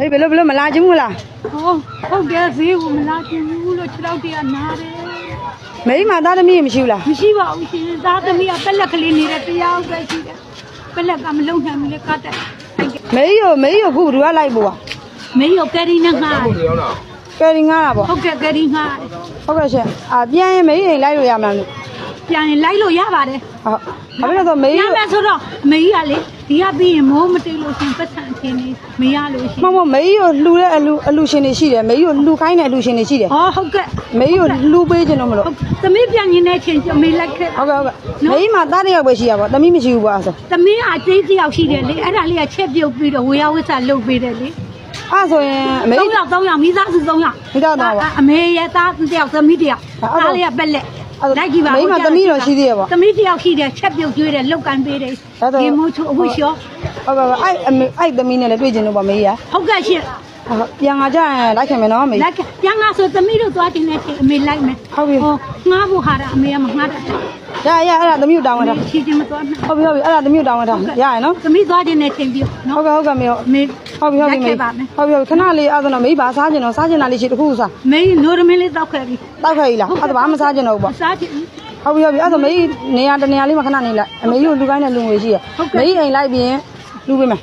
ဟေးဘယ်လိုဘယ်လိုမလာချင်းဘူးလားဟောဟုတ်တယ်ဈေးကိုမလာချင်ဘူးလို့ခြေထောက်တည်းကနားတယ်မိန်းမသားသမီးမရှိဘူးလားမရှိပါဘူးရှင်သားသမီးကပက်လက်ကလေးနေတဲ့တရားပဲရှိတယ်ပက်လက်ကမလုံနိုင်ဘူးလေကတ်တယ်အဲ့ကမေးရမေးရခုဘယ်သူကလိုက်ပို့อ่ะမေးရောကယ်ရီနဲ့ငှားတယ်ကယ်ရီငားတာပေါ့ဟုတ်ကဲ့ကယ်ရီငှားတယ်ဟုတ်ကဲ့ရှင်အာပြန်ရင်မေးရင်လိုက်လို့ရမလားလို့ ပြန်ရင်လိုက်လို့ရပါတယ်ဟုတ်ဘာဖြစ်လို့လဲဆိုမေးရရမယ်ဆိုတော့မေးရလေဒီကပြီးရင်မိုးမတိတ်လို့ရှင်ပတ်စံချင်းနေမရလို့ရှင်မမမေးရလှူတဲ့အလူအလူရှင်တွေရှိတယ်မေးရလှူခိုင်းတဲ့အလူရှင်တွေရှိတယ်ဟောဟုတ်ကဲ့မေးရလှူပေးခြင်းတော့မလို့ဟုတ်သမီးပြန်ရင်လည်းချင်းမေးလိုက်ခဲ့ဟုတ်ကဲ့ဟုတ်ကဲ့မေးမသားတစ်ယောက်ပဲရှိရပါသမီးမရှိဘူးပေါ့အဲ့ဆိုသမီးအသေးတယောက်ရှိတယ်လေအဲ့ဒါလေးကချက်ပြုတ်ပြီးတော့ဝေယဝိဆာလုပ်ပေးတယ်လေအဲ့ဆိုရင်အမေ၃ယောက်၃ယောက်မိသားစု၃ယောက်မိသားစု၃ယောက်အမေရဲ့သားတစ်ယောက်သမီးတစ်ယောက်အဲ့ဒါသားလေးကပက်လက်အဲ့ဒါ လိုက်ကြည့်ပါမိန်းမသမီးတော့ရှိသေးရဲ့ပေါ့သမီးတစ်ယောက်ရှိတယ်ချက်ပြုတ်ကျွေးတယ်လောက်ကန်ပေးတယ်အဲ့ဒါဒီမိုးချိုအဝတ်လျှောဟုတ်ကဲ့အဲ့အမေအဲ့သမီးနဲ့လည်းတွေ့ခြင်းတော့ပါမေးရဟုတ်ကဲ့ရှင်ဟုတ်ပြန်လာကြရင်လိုက်ခင်မယ်နော်မေးလိုက်ကပြန်လာဆိုသမီးတို့သွားတင်တဲ့အချိန်အမေလိုက်မယ်ဟုတ်ပြီဟောငှားဖို့ဟာတာအမေကမငှားတတ်ဘူးရရအဲ့ဒါသမီးကိုတောင်းဝင်တာချီချင်းမသွားနိုင်ဟုတ်ပြီဟုတ်ပြီအဲ့ဒါသမီးကိုတောင်းဝင်တာရရနော်သမီးသွားတင်တဲ့အချိန်ပြီးဟုနော်တ်ကဲ့ဟုတ်ကဲ့မေဟုတ်အမေ ဟုတ်ပြီဟုတ်ပြီလိုက်မေခဲ့ပါမယ်ဟုတ်ပြီဟုတ်ပြီခဏလေးအဲ့ဒါတော့မေးပါစားခြင်းတော့စားခြင်းတာလေးရှိတစ်ခုစားမေနိုရမင်းလေးတောက်ခဲ့ပြီတောက်ခဲ့ပြီလားအဲ့ဒါဘာမှမစားခြင်းတော့ဘူးမပေါ့စားချင်ဘူးဟုတ်ပြီဟုတ်ပြီအဲ့ဒါမေးနေရာတနေရာလေးမှာခဏနေလိုက်အမေကြီးကိုလူကိုင်းတဲ့လူငွေရှိရဟုတ်ကဲ့မေးအိမ်လိုက်ပြီးရင်လူပေးမယ်